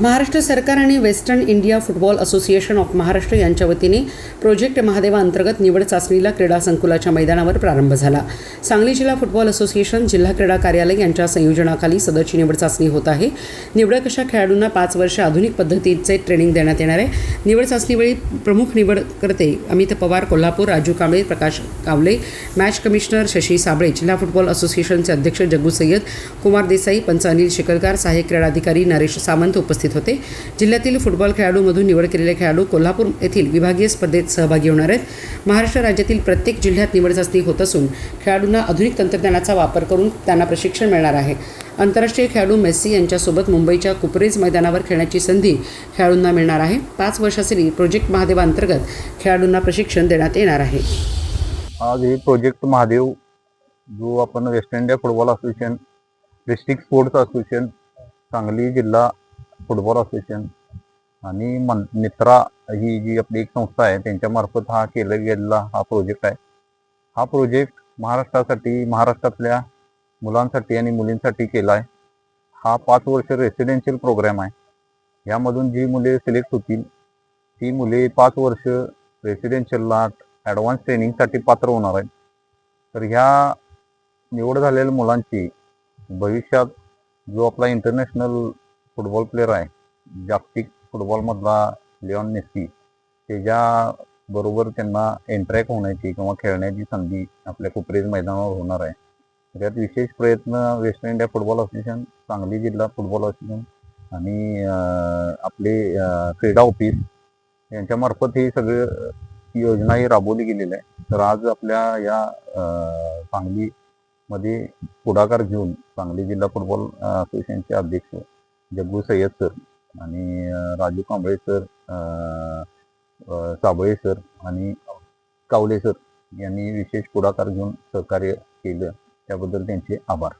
महाराष्ट्र सरकार आणि western India football association of Maharashtra यांच्या वतीने प्रोजेक्ट महादेवा अंतर्गत निवड चाचणीला क्रीडा संकुलाच्या मैदानावर प्रारंभ झाला. सांगली जिल्हा फुटबॉल असोसिएशन जिल्हा क्रीडा कार्यालय यांच्या संयोजनाखाली सदरची निवड चाचणी होत आहे. निवडक अशा खेळाडूंना पाच वर्ष आधुनिक पद्धतीचे ट्रेनिंग देण्यात येणार आहे. निवड चाचणीवेळी प्रमुख निवडकर्ते अमित पवार कोल्हापूर राजू कांबळे प्रकाश कावले मॅच कमिशनर शशी साबळे जिल्हा फुटबॉल असोसिएशनचे अध्यक्ष जग्गू सय्यद कुमार देसाई पंच अनिल शिकलकार सहाय्यक क्रीडाधिकारी नरेश सामंत उपस्थित होते. जिल्ह्यातील फुटबॉल खेळाडूमधून निवड केलेले खेळाडू कोल्हापूर येथील विभागीय स्पर्धेत सहभागी होणार आहेत. महाराष्ट्र राज्यातील प्रत्येक जिल्ह्यात निवड चाचणी होत असून खेळाडूंना आधुनिक तंत्रज्ञानाचा वापर करून त्यांना प्रशिक्षण मिळणार आहे. आंतरराष्ट्रीय खेळाडू मेस्सी यांच्यासोबत मुंबईच्या कुपरेज मैदानावर खेळण्याची संधी खेळाडूंना मिळणार आहे. पाच वर्षासाठी प्रोजेक्ट महादेवांतर्गत खेळाडूंना प्रशिक्षण देण्यात येणार आहे. आज हे प्रोजेक्ट महादेव जो आपण west India football association district sports association Sangli जिल्हा फुटबॉल असोसिएशन आणि मन मित्रा ही जी आपली एक संस्था आहे त्यांच्यामार्फत हा केला गेलेला हा प्रोजेक्ट आहे. हा प्रोजेक्ट महाराष्ट्रासाठी महाराष्ट्रातल्या मुलांसाठी आणि मुलींसाठी केला आहे. हा पाच वर्ष रेसिडेन्शियल प्रोग्राम आहे. यामधून जी मुले सिलेक्ट होतील ती मुले पाच वर्ष रेसिडेन्शियलला ॲडव्हान्स ट्रेनिंगसाठी पात्र होणार आहेत. तर ह्या निवड झालेल्या मुलांची भविष्यात जो आपला इंटरनॅशनल फुटबॉल प्लेअर आहे. जागतिक फुटबॉलमधला लिओन मेस्सी त्याच्या बरोबर त्यांना इंटरॅक्ट होण्याची किंवा खेळण्याची संधी आपल्या कुपरेज मैदानावर होणार आहे. त्यात विशेष प्रयत्न west India football association Sangli जिल्हा फुटबॉल असोसिएशन आणि आपले क्रीडा ऑफिस यांच्यामार्फत हे सगळं योजना ही राबवली गेलेली आहे. तर आज आपल्या या सांगलीमध्ये पुढाकार घेऊन सांगली जिल्हा फुटबॉल असोसिएशनचे अध्यक्ष जग्गू सय्यद सर आणि राजू कांबळे सर साबळे सर आणि कावले सर यांनी विशेष पुढाकार घेऊन सहकार्य केलं. त्याबद्दल त्यांचे आभार.